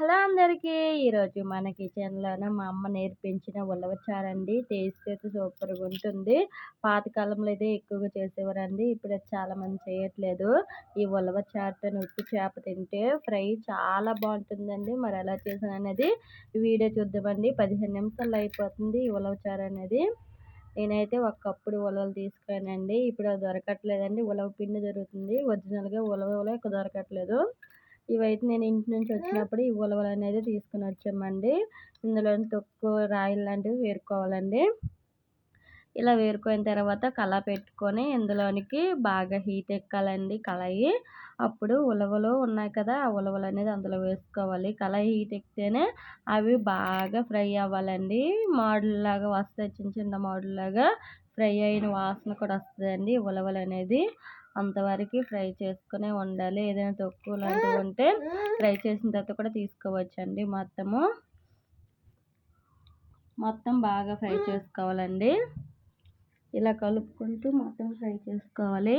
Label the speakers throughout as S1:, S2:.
S1: Hello అందరికీ ఈరోజు మన కిచెన్లోనే మా అమ్మ నేర్పించిన ఉలవచారండి. టేస్ట్ అయితే సూపర్గా ఉంటుంది. పాతకాలంలో అయితే ఎక్కువగా చేసేవారండి. ఇప్పుడు చాలామంది చేయట్లేదు. ఈ ఉలవచారుతో ఉప్పు చేప తింటే ఫ్రై చాలా బాగుంటుందండి. మరి ఎలా చేసాను అనేది వీడియో చూద్దామండి. పదిహేను నిమిషాలు అయిపోతుంది ఈ ఉలవచారు అనేది. నేనైతే ఒకప్పుడు ఉలవలు తీసుకున్నానండి ఇప్పుడు దొరకట్లేదండి. ఉలవ పిండి దొరుకుతుంది. ఒరిజినల్గా ఉలవలో దొరకట్లేదు. ఇవైతే నేను ఇంటి నుంచి వచ్చినప్పుడు ఈ ఉలవలు అనేది తీసుకుని వచ్చామండి. ఇందులో తొక్కు రాయిలు లాంటివి వేరుకోవాలండి. ఇలా వేరుకోయిన తర్వాత కళ పెట్టుకొని ఇందులోనికి బాగా హీట్ ఎక్కాలండి కళాయి. అప్పుడు ఉలవలు ఉన్నాయి కదా ఆ ఉలవలు అనేది అందులో వేసుకోవాలి. కళాయి హీట్ ఎక్కితేనే అవి బాగా ఫ్రై అవ్వాలండి. మోడల్ లాగా వస్తాయి చిన్న చిన్న మోడల్ లాగా ఫ్రై అయిన వాసన కూడా వస్తుందండి ఉలవలు అనేది. అంతవరకు ఫ్రై చేసుకునే ఉండాలి. ఏదైనా తక్కువ లాంటివి ఉంటే ఫ్రై చేసిన తర్వాత కూడా తీసుకోవచ్చండి మొత్తము. మొత్తం బాగా ఫ్రై చేసుకోవాలండి. ఇలా కలుపుకుంటూ మొత్తం ఫ్రై చేసుకోవాలి.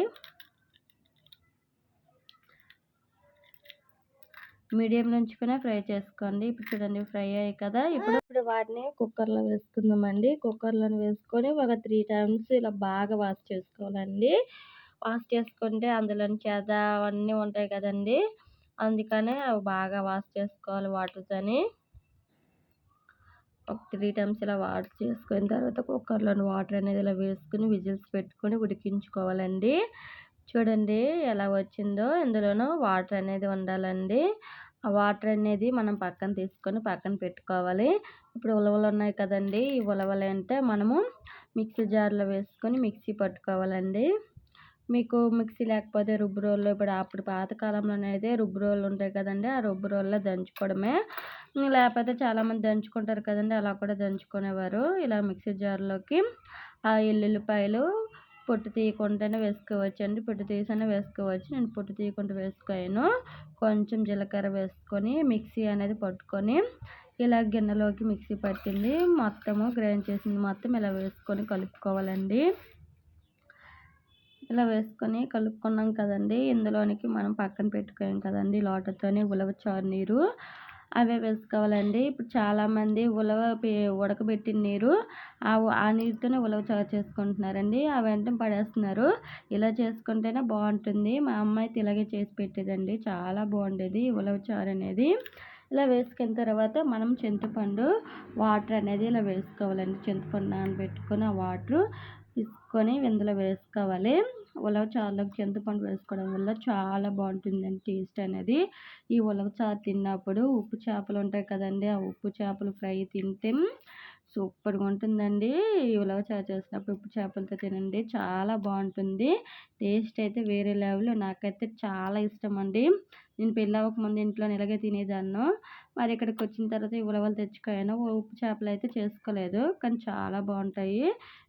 S1: మీడియం నుంచుకునే ఫ్రై చేసుకోండి. ఇప్పుడు చూడండి ఫ్రై అయ్యాయి కదా. ఇప్పుడు ఇప్పుడు వాటిని కుక్కర్లో వేసుకుందామండి. కుక్కర్లో వేసుకొని ఒక త్రీ టైమ్స్ ఇలా బాగా వాష్ చేసుకోవాలండి. వాష్ చేసుకుంటే అందులోని చెద అవన్నీ ఉంటాయి కదండి. అందుకనే అవి బాగా వాష్ చేసుకోవాలి వాటర్తోని ఒక త్రీ టైమ్స్ ఇలా వాష్ చేసుకున్న తర్వాత కుక్కర్లోని వాటర్ అనేది ఇలా వేసుకుని విజిల్స్ పెట్టుకొని ఉడికించుకోవాలండి. చూడండి ఎలా వచ్చిందో. ఇందులోనూ వాటర్ అనేది ఉండాలండి. ఆ వాటర్ అనేది మనం పక్కన తీసుకొని పక్కన పెట్టుకోవాలి. ఇప్పుడు ఉలవలు ఉన్నాయి కదండి. ఈ ఉలవలు అంటే మనము మిక్సీ జార్లో వేసుకొని మిక్సీ పట్టుకోవాలండి. మీకు మిక్సీ లేకపోతే రుబ్బు రోల్లో ఇప్పుడు అప్పుడు పాతకాలంలో అయితే రుబ్బు రోళ్ళు ఉంటాయి కదండి ఆ రుబ్బు రోల్లో దంచుకోవడమే. లేకపోతే చాలామంది దంచుకుంటారు కదండి అలా కూడా దంచుకునేవారు. ఇలా మిక్సీ జార్లోకి ఆ ఎల్లుల్లిపాయలు పొట్టు తీయకుండానే వేసుకోవచ్చు అండి పొట్టు తీసైనా వేసుకోవచ్చు. నేను పొట్టు తీయకుండా వేసుకోను. కొంచెం జీలకర్ర వేసుకొని మిక్సీ అనేది పట్టుకొని ఇలా గిన్నెలోకి మిక్సీ పట్టింది. మొత్తము గ్రైండ్ చేసింది మొత్తం ఇలా వేసుకొని కలుపుకోవాలండి. ఇలా వేసుకొని కలుపుకున్నాం కదండి. ఇందులోనికి మనం పక్కన పెట్టుకోం కదండి లోటతోని ఉలవచారు నీరు. అవే వేసుకోవాలండి. ఇప్పుడు చాలామంది ఉలవ ఉడకబెట్టిన నీరు ఆ ఆ నీరుతోనే ఉలవ చారు చేసుకుంటున్నారండి. ఆ వెంటనే పడేస్తున్నారు. ఇలా చేసుకుంటేనే బాగుంటుంది. మా అమ్మ అయితే ఇలాగే చేసి పెట్టేదండి. చాలా బాగుండేది ఉలవ చారు అనేది. ఇలా వేసుకున్న తర్వాత మనం చింతపండు వాటర్ అనేది ఇలా వేసుకోవాలండి. చింతపండు నానబెట్టుకొని ఆ వాటర్. తీసుకొని ఇందులో వేసుకోవాలి. ఉలవ చారులోకి చింతపండు వేసుకోవడం వల్ల చాలా బాగుంటుందండి టేస్ట్ అనేది. ఈ ఉలవ చారు తిన్నప్పుడు ఉప్పు చేపలు ఉంటాయి కదండి ఆ ఉప్పు చేపలు ఫ్రై తింటే సూపర్గా ఉంటుందండి ఉలవ చేసినప్పుడు ఉప్పు చేపలతో తినండి. చాలా బాగుంటుంది. టేస్ట్ అయితే వేరే లెవెల్. నాకైతే చాలా ఇష్టం అండి నేను పెళ్ళి అవ్వకముందు ఇంట్లో ఇలాగే తినేదాన్ను. మరి ఇక్కడికి వచ్చిన తర్వాత ఉలవలు తెచ్చుకోయాను. ఉప్పు చేపలు అయితే చేసుకోలేదు. కానీ చాలా బాగుంటాయి.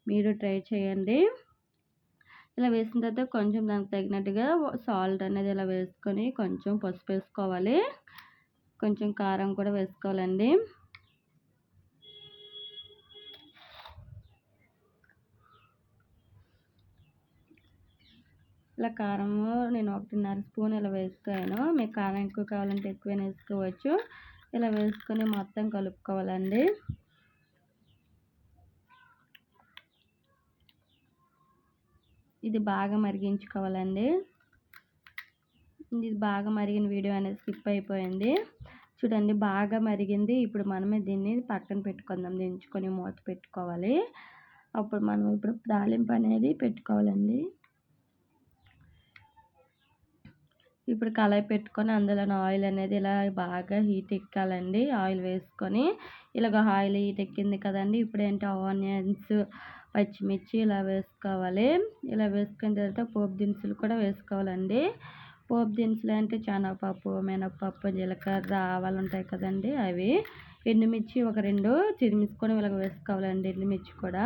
S1: మీరు ట్రై చేయండి. ఇలా వేసిన తర్వాత కొంచెం దానికి తగినట్టుగా సాల్ట్ అనేది ఇలా వేసుకొని కొంచెం పసుపు వేసుకోవాలి. కొంచెం కారం కూడా వేసుకోవాలండి. ఇలా కారము నేను ఒకటిన్నర స్పూన్ ఇలా వేసుకోను మీకు కారం ఎక్కువ కావాలంటే ఎక్కువ వేసుకోవచ్చు. ఇలా వేసుకొని మొత్తం కలుపుకోవాలండి. ఇది బాగా మరిగించుకోవాలండి. ఇది బాగా మరిగిన వీడియో అనేది స్కిప్ అయిపోయింది. చూడండి బాగా మరిగింది. ఇప్పుడు మనమే దీన్ని పక్కన పెట్టుకుందాం. దించుకొని మూత పెట్టుకోవాలి. అప్పుడు మనం ఇప్పుడు తాలింపు అనేది పెట్టుకోవాలండి. ఇప్పుడు కళాయి పెట్టుకొని అందులో ఆయిల్ అనేది ఇలా బాగా హీట్ ఎక్కాలండి. ఆయిల్ వేసుకొని ఇలాగ ఆయిల్ హీట్ ఎక్కింది కదండి. ఇప్పుడు ఏంటి? ఆనియన్స్ పచ్చిమిర్చి ఇలా వేసుకోవాలి. ఇలా వేసుకున్న తర్వాత పోపు దినుసులు కూడా వేసుకోవాలండి. పోపు దినుసులు అంటే శనగపప్పు మినపప్పు జీలకర్ర ఆవాలు ఉంటాయి కదండి అవి. ఎండుమిర్చి ఒక రెండు చిరిమిసుకొని ఇలా వేసుకోవాలండి. ఎండుమిర్చి కూడా.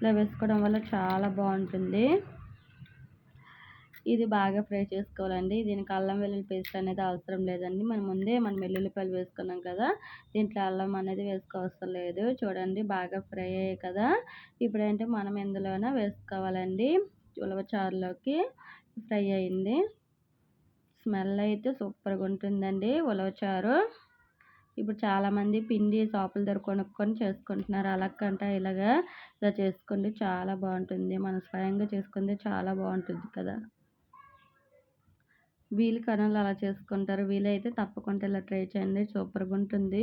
S1: ఇలా వేసుకోవడం వల్ల చాలా బాగుంటుంది. ఇది బాగా ఫ్రై చేసుకోవాలండి. దీనికి అల్లం వెల్లుల్లి పేస్ట్ అనేది అవసరం లేదండి. మనం ముందే మనం వెల్లుల్లిపాయలు వేసుకున్నాం కదా దీంట్లో అల్లం అనేది వేసుకోవసరం లేదు. చూడండి బాగా ఫ్రై అయ్యాయి కదా. ఇప్పుడంటే మనం ఇందులోనే వేసుకోవాలండి. ఉలవచారులోకి ఫ్రై అయింది. స్మెల్ అయితే సూపర్గా ఉంటుందండి ఉలవచారు ఇప్పుడు చాలామంది పిండి షాపుల దగ్గర కొనుక్కొని చేసుకుంటున్నారు. అలాగంట ఇలాగా ఇలా చేసుకోండి చాలా బాగుంటుంది. మనం స్వయంగా చేసుకుంటే చాలా బాగుంటుంది కదా. వీలు కనులు అలా చేసుకుంటారు. వీలైతే తప్పకుండా ఇలా ట్రై చేయండి. సూపర్గా ఉంటుంది.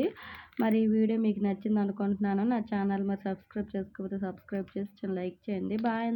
S1: మరి ఈ వీడియో మీకు నచ్చింది అనుకుంటున్నాను నా ఛానల్ మరి సబ్స్క్రైబ్ చేసుకోకపోతే సబ్స్క్రైబ్ చేసి లైక్ చేయండి. బాయ్